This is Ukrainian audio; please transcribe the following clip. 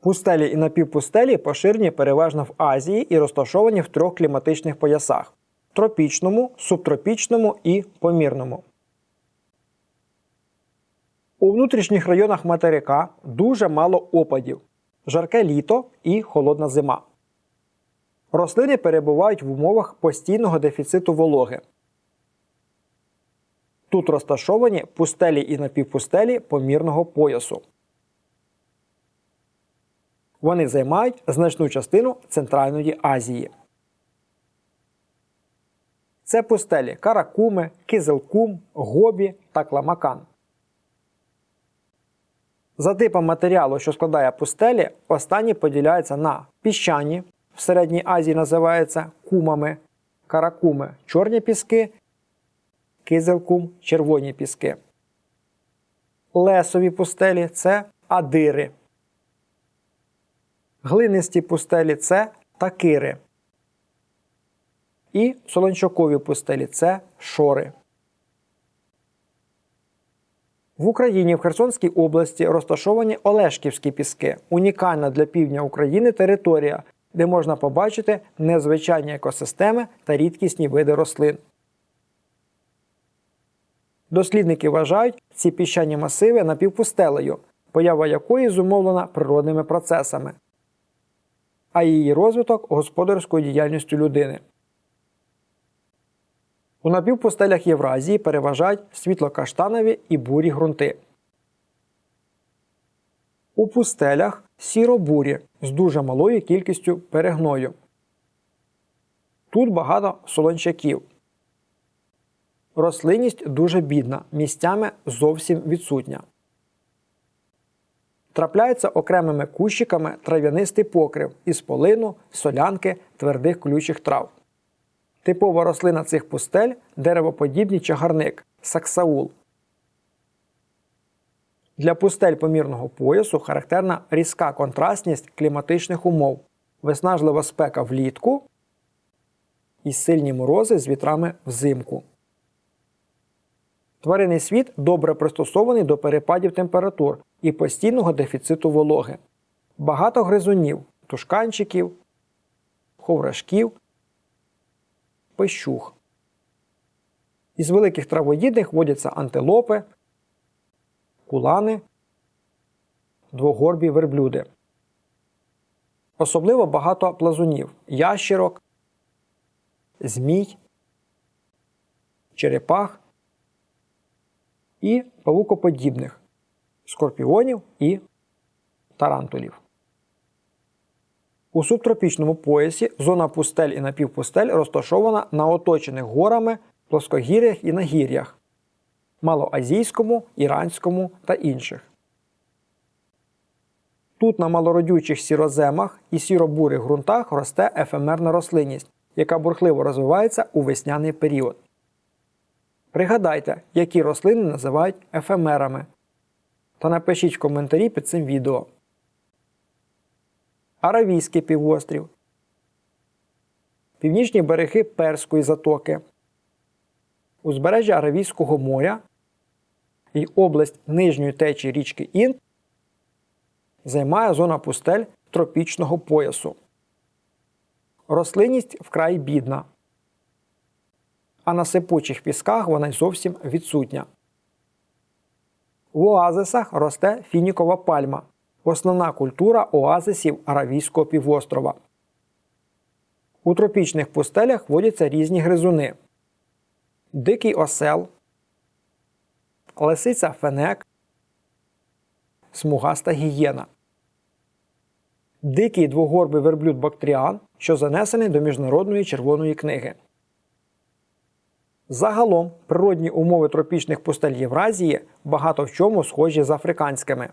Пустелі і напівпустелі поширені переважно в Азії і розташовані в трьох кліматичних поясах тропічному, субтропічному і помірному. У внутрішніх районах материка дуже мало опадів, жарке літо і холодна зима. Рослини перебувають в умовах постійного дефіциту вологи. Тут розташовані пустелі і напівпустелі помірного поясу. Вони займають значну частину Центральної Азії. Це пустелі Каракуми, Кизилкум, Гобі та Кламакан. За типом матеріалу, що складає пустелі, останні поділяються на піщані, в Середній Азії називаються кумами, каракуми чорні піски, кизилкум червоні піски. Лесові пустелі це адири. Глинисті пустелі це такири. І солончакові пустелі це шори. В Україні в Херсонській області розташовані Олешківські піски, унікальна для півдня України територія, де можна побачити незвичайні екосистеми та рідкісні види рослин. Дослідники вважають ці піщані масиви напівпустелею, поява якої зумовлена природними процесами, а її розвиток господарською діяльністю людини. У напівпустелях Євразії переважають світлокаштанові і бурі ґрунти. У пустелях сіро-бурі з дуже малою кількістю перегною. Тут багато солончаків. Рослинність дуже бідна, місцями зовсім відсутня. Трапляються окремими кущиками трав'янистий покрив із полину, солянки, твердих колючих трав. Типова рослина цих пустель деревоподібний чагарник саксаул. Для пустель помірного поясу характерна різка контрастність кліматичних умов, виснажлива спека влітку і сильні морози з вітрами взимку. Тваринний світ добре пристосований до перепадів температур і постійного дефіциту вологи. Багато гризунів, тушканчиків, ховрашків, пищух. Із великих травоїдних водяться антилопи, кулани, двогорбі верблюди. Особливо багато плазунів, ящерок, змій, черепах і павукоподібних скорпіонів і тарантулів. У субтропічному поясі зона пустель і напівпустель розташована на оточених горами, плоскогір'ях і нагір'ях малоазійському, іранському та інших. Тут на малородючих сіроземах і сіробурих ґрунтах росте ефемерна рослинність, яка бурхливо розвивається у весняний період. Пригадайте, які рослини називають ефемерами. Та напишіть в коментарі під цим відео. Аравійський півострів, північні береги Перської затоки, узбережжя Аравійського моря і область нижньої течії річки Інд займає зона пустель тропічного поясу. Рослинність вкрай бідна, а на сипучих пісках вона й зовсім відсутня. В оазисах росте фінікова пальма основна культура оазисів Аравійського півострова. У тропічних пустелях водяться різні гризуни, дикий осел, лисиця фенек, смугаста гієна, дикий двогорбий верблюд Бактріан, що занесений до Міжнародної червоної книги. Загалом природні умови тропічних пустель Євразії багато в чому схожі з африканськими.